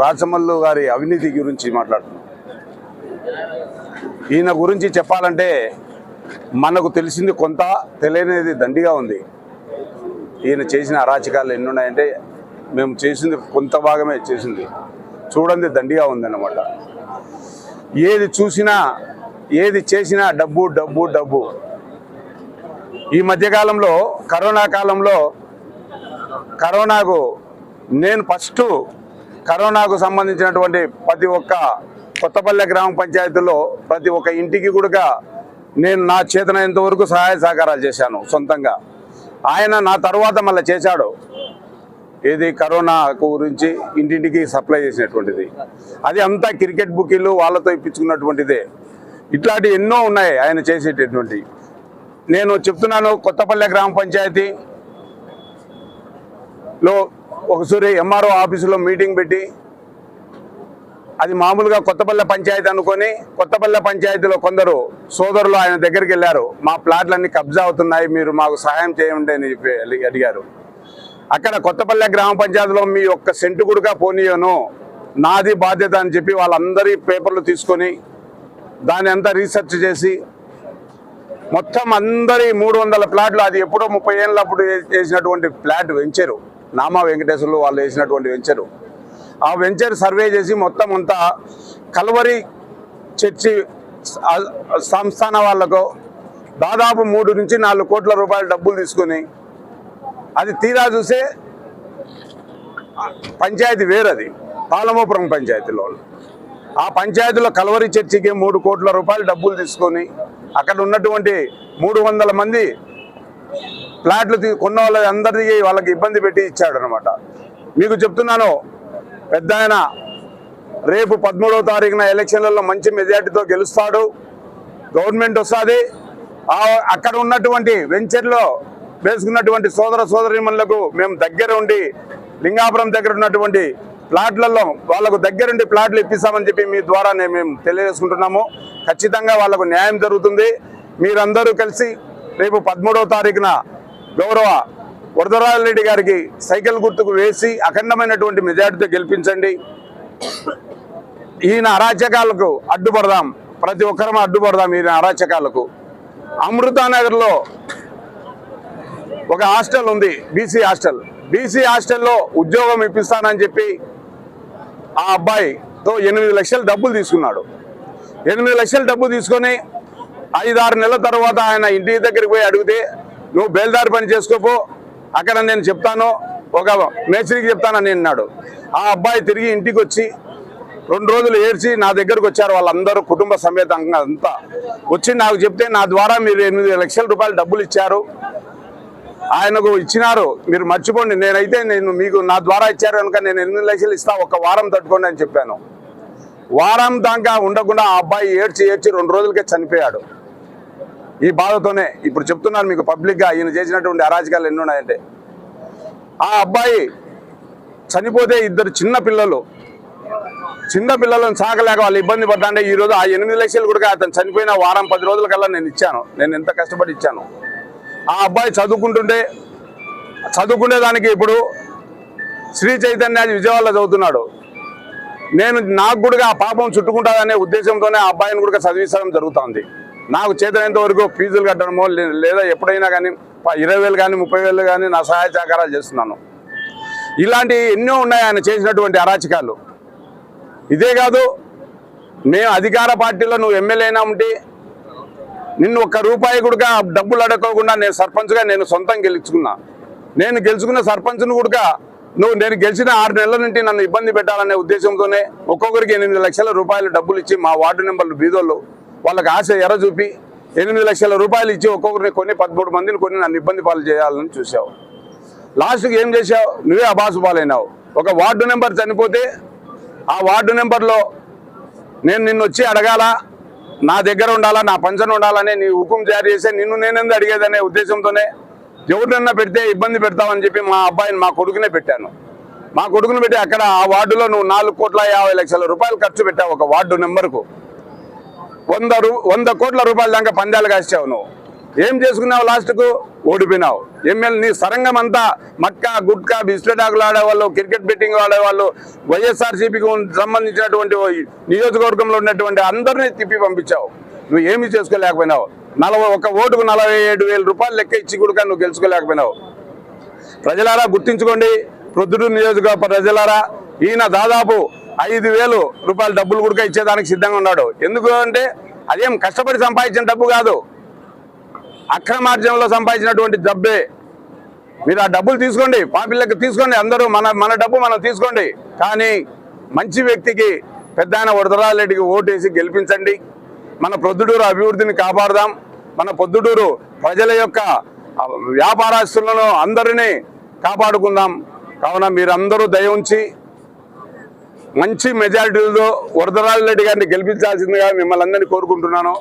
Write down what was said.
రాచమల్లు గారి అవినీతి గురించి మాట్లాడుతున్నాం. ఈయన గురించి చెప్పాలంటే మనకు తెలిసింది కొంత తెలియనిది దండిగా ఉంది. ఈయన చేసిన అరాచకాలు ఎన్ని ఉన్నాయంటే మేము చేసింది కొంత భాగమే చేసింది. చూడండి దండిగా ఉందన్నమాట. ఏది చూసినా ఏది చేసినా డబ్బు డబ్బు డబ్బు. ఈ మధ్యకాలంలో కరోనా కాలంలో కరోనాకు నేను ఫస్ట్ కరోనాకు సంబంధించినటువంటి ప్రతి ఒక్క కొత్తపల్లె గ్రామ పంచాయతీలో ప్రతి ఒక్క ఇంటికి కూడా నేను నా చేతనైనంత వరకు సహాయ సహకారాలు చేశాను సొంతంగా. ఆయన నా తర్వాత మళ్ళీ చేశాడు. ఏది కరోనా గురించి ఇంటింటికి సప్లై చేసినటువంటిది. అది అంతా క్రికెట్ బుకీలు వాళ్ళతో ఇప్పించుకున్నటువంటిదే. ఇట్లాంటి ఎన్నో ఉన్నాయి ఆయన చేసేటటువంటి. నేను చెప్తున్నాను కొత్తపల్లె గ్రామ పంచాయతీ లో ఒకసారి ఎంఆర్ఓ ఆఫీసులో మీటింగ్ పెట్టి అది మామూలుగా కొత్తపల్లె పంచాయతీ అనుకొని కొత్తపల్లె పంచాయతీలో కొందరు సోదరులు ఆయన దగ్గరికి వెళ్ళారు. మా ప్లాట్లన్నీ కబ్జా అవుతున్నాయి మీరు మాకు సహాయం చేయండి అని చెప్పి అడిగి- అడిగారు. అక్కడ కొత్తపల్లె గ్రామ పంచాయతీలో మీ ఒక్క సెంటు కూడా పోనీయను. నాది బాధ్యత అని చెప్పి వాళ్ళందరి పేపర్లు తీసుకొని దాని అంతా రీసెర్చ్ చేసి మొత్తం అందరి మూడు వందల ప్లాట్లు అది ఎప్పుడో ముప్పై ఏళ్ళప్పుడు వేసినటువంటి ప్లాట్ వెంచరు. నామా వెంకటేశ్వర్లు వాళ్ళు వేసినటువంటి వెంచరు. ఆ వెంచర్ సర్వే చేసి మొత్తం అంతా కల్వరి చర్చి సంస్థాన వాళ్ళకు దాదాపు మూడు నుంచి నాలుగు కోట్ల రూపాయల డబ్బులు తీసుకొని అది తీరా చూసే పంచాయతీ వేరది. పాలమోపురం పంచాయతీలో. ఆ పంచాయతీలో కలవరి చర్చికి మూడు కోట్ల రూపాయలు డబ్బులు తీసుకొని అక్కడ ఉన్నటువంటి మూడు వందల మంది ప్లాట్లు తీ- కొన్న వాళ్ళ అందరికీ వాళ్ళకి ఇబ్బంది పెట్టి ఇచ్చాడు అనమాట మీకు చెప్తున్నాను పెద్ద ఆయన రేపు పదమూడవ తారీఖున ఎలక్షన్లలో మంచి మెజార్టీతో గెలుస్తాడు. గవర్నమెంట్ వస్తుంది. అక్కడ ఉన్నటువంటి వెంచర్లో వేసుకున్నటువంటి సోదర సోదరిమణులకు మేము దగ్గర ఉండి లింగాపురం దగ్గర ఉన్నటువంటి ప్లాట్లలో వాళ్ళకు దగ్గరుండి ప్లాట్లు ఇప్పిస్తామని చెప్పి మీ ద్వారా మేము తెలియజేసుకుంటున్నాము. ఖచ్చితంగా వాళ్ళకు న్యాయం జరుగుతుంది. మీరందరూ కలిసి రేపు పదమూడవ తారీఖున గౌరవ వరదరాజరెడ్డి గారికి సైకిల్ గుర్తుకు వేసి అఖండమైనటువంటి మెజార్టీతో గెలిపించండి. ఈయన అరాచకాలకు అడ్డుపడదాం. ప్రతి ఒక్కరం అడ్డుపడదాం ఈయన అరాచకాలకు. అమృతానగర్లో ఒక హాస్టల్ ఉంది బీసీ హాస్టల్. బీసీ హాస్టల్లో ఉద్యోగం ఇప్పిస్తానని చెప్పి ఆ అబ్బాయితో ఎనిమిది లక్షలు డబ్బులు తీసుకున్నాడు. ఎనిమిది లక్షలు డబ్బు తీసుకొని ఐదారు నెలల తర్వాత ఆయన ఇంటి దగ్గరికి పోయి అడిగితే నువ్వు బేల్దారి పని చేసుకోపో అక్కడ నేను చెప్తాను ఒక మేస్త్రికి చెప్తానని అన్నాడు. ఆ అబ్బాయి తిరిగి ఇంటికి వచ్చి రెండు రోజులు ఏడ్చి నా దగ్గరకు వచ్చారు వాళ్ళందరూ కుటుంబ సమేతంగా అంతా. వచ్చి నాకు చెప్తే నా ద్వారా మీరు ఎనిమిది లక్షల రూపాయలు డబ్బులు ఇచ్చారు ఆయనకు ఇచ్చినారు. మీరు మర్చిపోండి. నేనైతే నేను మీకు నా ద్వారా ఇచ్చారు కనుక నేను ఎనిమిది లక్షలు ఇస్తా ఒక వారం తట్టుకోండి అని చెప్పాను. వారం దాకా ఉండకుండా ఆ అబ్బాయి ఏడ్చి ఏడ్చి రెండు రోజులకే చనిపోయాడు. ఈ బాధతోనే ఇప్పుడు చెప్తున్నాను మీకు పబ్లిక్గా ఈయన చేసినటువంటి అరాజకాలు ఎన్ని ఉన్నాయంటే. ఆ అబ్బాయి చనిపోతే ఇద్దరు చిన్న పిల్లలు. చిన్న పిల్లలను సాగలేక వాళ్ళు ఇబ్బంది పడ్డాంటే ఈ రోజు ఆ ఎనిమిది లక్షలు కూడా అతను చనిపోయిన వారం పది రోజుల కల్లా నేను ఇచ్చాను. నేను ఎంత కష్టపడి ఇచ్చాను? ఆ అబ్బాయి చదువుకుంటుంటే చదువుకునేదానికి ఇప్పుడు శ్రీ చైతన్యాజీ విజయవాడలో చదువుతున్నాడు. నేను నాకు కూడా ఆ పాపం చుట్టుకుంటాదనే ఉద్దేశంతోనే ఆ అబ్బాయిని కూడా చదివించడం జరుగుతుంది. నాకు చేతనంత వరకు ఫీజులు కట్టడమో లే- లేదా ఎప్పుడైనా కానీ ఇరవై వేలు కానీ ముప్పై వేలు కానీ నా సహాయ సహకారాలు చేస్తున్నాను. ఇలాంటి ఎన్నో ఉన్నాయి ఆయన చేసినటువంటి అరాచకాలు. ఇదే కాదు మేము అధికార పార్టీలో నువ్వు ఎమ్మెల్యేనా ఉంటే నిన్ను ఒక్క రూపాయి కూడా డబ్బులు అడగకుండా నేను సర్పంచ్గా నేను సొంతం గెలుచుకున్నా. నేను గెలుచుకున్న సర్పంచ్ను కూడా నువ్వు నేను గెలిచిన ఆరు నెలల నుండి నన్ను ఇబ్బంది పెట్టాలనే ఉద్దేశంతోనే ఒక్కొక్కరికి ఎనిమిది లక్షల రూపాయలు డబ్బులు ఇచ్చి మా వార్డు నెంబర్లు బీదోళ్ళు వాళ్ళకి ఆశ ఎర్ర చూపి ఎనిమిది లక్షల రూపాయలు ఇచ్చి ఒక్కొక్కరిని కొన్ని పదమూడు మందిని కొన్ని నన్ను ఇబ్బంది పాలు చేయాలని చూసావు లాస్ట్కి ఏం చేసావు నువ్వే అబాసు పాలైనావు. ఒక వార్డు నెంబర్ చనిపోతే ఆ వార్డు నెంబర్లో నేను నిన్ను వచ్చి అడగాల? నా దగ్గర ఉండాలా నా పంచన ఉండాలని నీ హుకుం జారీ చేసే నిన్ను నేనెందు అడిగేదనే ఉద్దేశంతోనే ఎవరినన్నా పెడితే ఇబ్బంది పెడతావని చెప్పి మా అబ్బాయిని మా కొడుకునే పెట్టాను. మా కొడుకుని పెట్టి అక్కడ ఆ వార్డులో నువ్వు నాలుగు కోట్ల యాభై లక్షల రూపాయలు ఖర్చు పెట్టావు ఒక వార్డు నెంబర్కు వంద రూ వంద కోట్ల రూపాయల దాకా పందాలు కాసావు నువ్వు. ఏం చేసుకున్నావు లాస్ట్కు? ఓడిపోయినావు. ఎమ్మెల్యే సరంగం అంతా మక్కా గుట్కా బిస్లెటాకులు ఆడేవాళ్ళు క్రికెట్ బెట్టింగ్ ఆడేవాళ్ళు వైఎస్ఆర్సీపీకి సంబంధించినటువంటి నియోజకవర్గంలో ఉన్నటువంటి అందరినీ తిప్పి పంపించావు. నువ్వు ఏమీ చేసుకోలేకపోయినావు. నలభై ఒక ఓటుకు నలభై ఏడు వేల రూపాయలు లెక్క ఇచ్చి కూడా నువ్వు గెలుచుకోలేకపోయినావు. ప్రజలారా గుర్తించుకోండి ప్రొద్దుటూరు నియోజక ప్రజలారా ఈయన దాదాపు ఐదు వేలు రూపాయల డబ్బులు కూడా ఇచ్చేదానికి సిద్ధంగా ఉన్నాడు. ఎందుకు అంటే అదేం కష్టపడి సంపాదించిన డబ్బు కాదు. అక్రమార్జంలో సంపాదించినటువంటి డబ్బే మీరు ఆ డబ్బులు తీసుకోండి పాపిల్లకి తీసుకోండి అందరూ మన మన డబ్బు మనం తీసుకోండి. కానీ మంచి వ్యక్తికి పెద్ద ఆయన వరదరారెడ్డికి ఓటేసి గెలిపించండి. మన ప్రొద్దుటూరు అభివృద్ధిని కాపాడదాం. మన పొద్దుటూరు ప్రజల యొక్క వ్యాపారస్తులను అందరినీ కాపాడుకుందాం. కావున మీరందరూ దయ ఉంచి మంచి మెజారిటీలతో వరదరాజరెడ్డి గారిని గెలిపించాల్సిందిగా మిమ్మల్ని అందరినీ కోరుకుంటున్నాను.